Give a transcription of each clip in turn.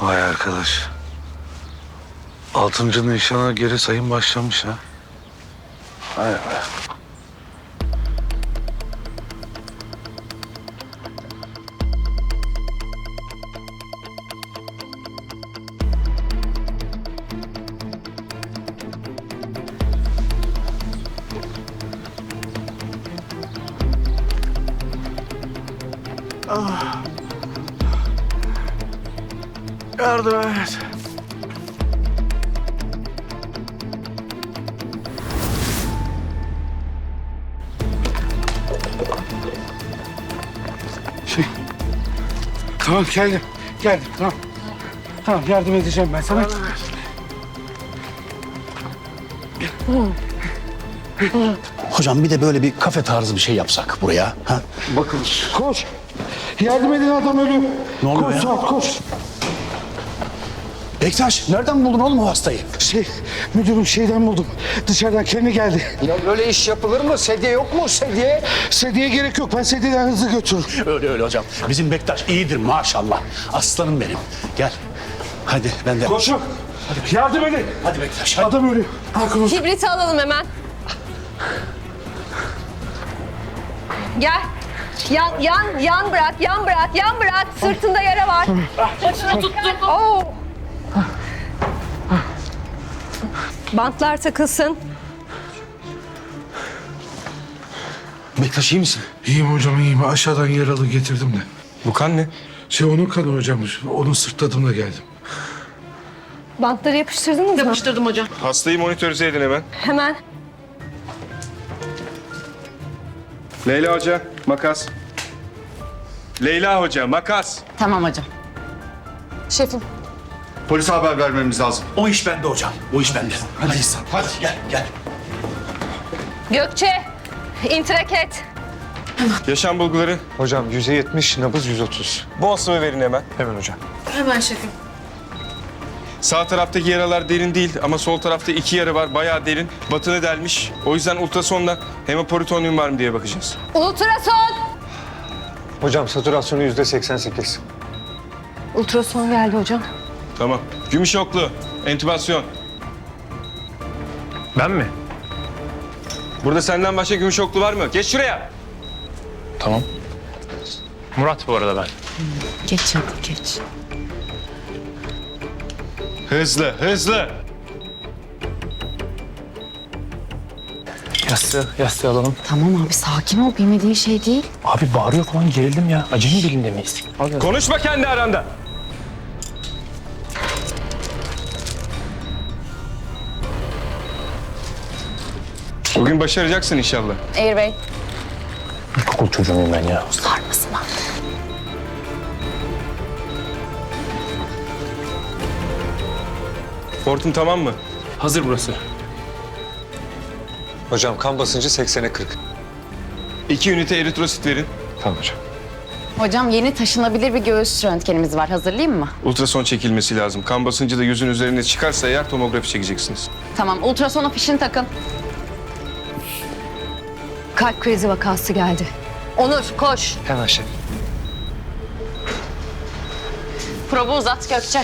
Vay arkadaş. Altıncı nişana geri sayım başlamış ha. Vay be. Yardım et. Şey. Tamam geldim. Geldim tamam. Tamam yardım edeceğim ben sana. Hocam bir de böyle bir kafe tarzı bir şey yapsak buraya. Ha? Bakın. Koş. Yardım edin adam ölüyor. Ne oluyor koş, ya? Suat koş. Bektaş nereden buldun oğlum o hastayı? Şey müdürüm şeyden buldum. Dışarıdan kendi geldi. Ya böyle iş yapılır mı? Sedye yok mu sedye? Sediye gerek yok. Ben sedyeden hızlı götürürüm. Öyle öyle hocam. Bizim Bektaş iyidir maşallah. Aslanım benim. Gel. Hadi ben de. Koşun. Yardım edin. Hadi Bektaş hadi. Adam ölüyor. Hakkımız. Kibriti alalım hemen. Gel. Yan, yan, yan bırak, yan bırak, yan bırak. Sırtında yara var. Saçını tuttum. Oo. Bantlar takılsın. Bektaş iyi misin? İyiyim hocam iyiyim. Aşağıdan yaralı getirdim de. Bu kan ne? Şey onun kanı hocam. Onu sırtladım da geldim. Bantları yapıştırdınız mı? Hastayı monitörize edin hemen. Hemen. Leyla Hoca, makas. Leyla Hoca, makas. Tamam hocam. Şefim. Polise haber vermemiz lazım. O iş bende hocam. O iş bende. Hadi. Hadi, gel gel. Gökçe, intrak et. Yaşam bulguları. Hocam yüzde yetmiş, nabız 130. Bu asımı verin hemen. Hemen hocam. Hemen şefim. Sağ taraftaki yaralar derin değil ama sol tarafta iki yara var. Bayağı derin. Batını delmiş. O yüzden ultrasonla hemoperitonyum var mı diye bakacağız. Ultrason. Hocam satürasyonu yüzde 88. Ultrason geldi hocam. Tamam. Gümüşoklu. Entübasyon. Ben mi? Burada senden başka gümüşoklu var mı? Geç şuraya. Tamam. Murat bu arada ben. Geç hadi geç. Hızlı, hızlı. Yastığı, yastığı alalım. Tamam abi sakin ol bilmediğin şey değil. Abi bağırıyor falan gerildim ya. Acemi birinde miyiz? Al yastığı. Konuşma kendi aranda. Bugün başaracaksın inşallah. Eğir Bey. İlkokul çocuğuyum ben ya. Sarmasın abi. Hortum tamam mı? Hazır burası. Hocam kan basıncı 80'e 40. İki ünite eritrosit verin. Tamam hocam. Hocam yeni taşınabilir bir göğüs röntgenimiz var. Hazırlayayım mı? Ultrason çekilmesi lazım. Kan basıncı da yüzün üzerine çıkarsa eğer tomografi çekeceksiniz. Tamam ultrasona fişini takın. Kalp krizi vakası geldi. Onur koş. Hemen şef. Probu uzat Gökçe.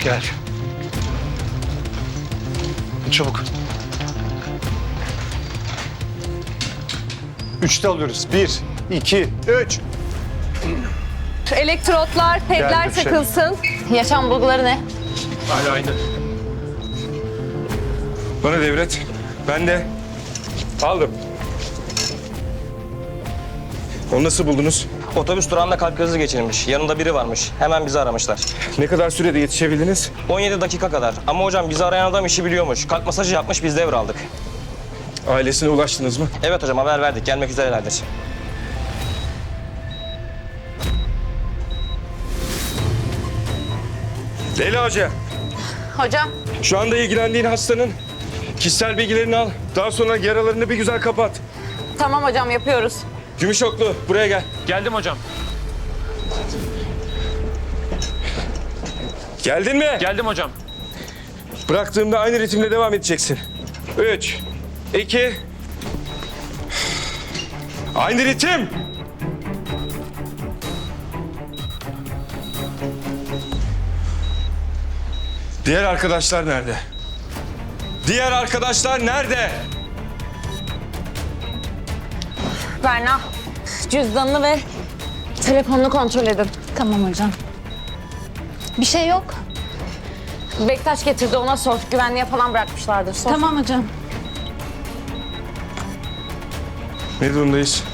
Gel. Çabuk. Üçte alıyoruz. Bir, iki, üç. Elektrotlar, pedler Geldim şef. takılsın. Yaşam bulguları ne? Hala aynı. Bana devret. Ben de. Aldım. Onu nasıl buldunuz? Otobüs durağında kalp krizi geçirmiş. Yanında biri varmış. Hemen bizi aramışlar. Ne kadar sürede yetişebildiniz? 17 dakika kadar. Ama hocam bizi arayan adam işi biliyormuş. Kalp masajı yapmış biz devraldık. Ailesine ulaştınız mı? Evet hocam haber verdik. Gelmek üzerelerdir. Leyla Hoca, Hocam. şu anda ilgilendiğin hastanın Kişisel bilgilerini al. Daha sonra yaralarını bir güzel kapat. Tamam hocam yapıyoruz. Gümüşoklu buraya gel. Geldim hocam. Geldin mi? Geldim hocam. Bıraktığımda aynı ritimle devam edeceksin. Üç, iki... Aynı ritim. Diğer arkadaşlar nerede? Diğer arkadaşlar nerede? Berna, cüzdanını ve telefonunu kontrol edin. Tamam hocam. Bir şey yok. Bektaş getirdi ona sor. Güvenliğe falan bırakmışlardır. Sor. Tamam hocam. Ne durumdayız?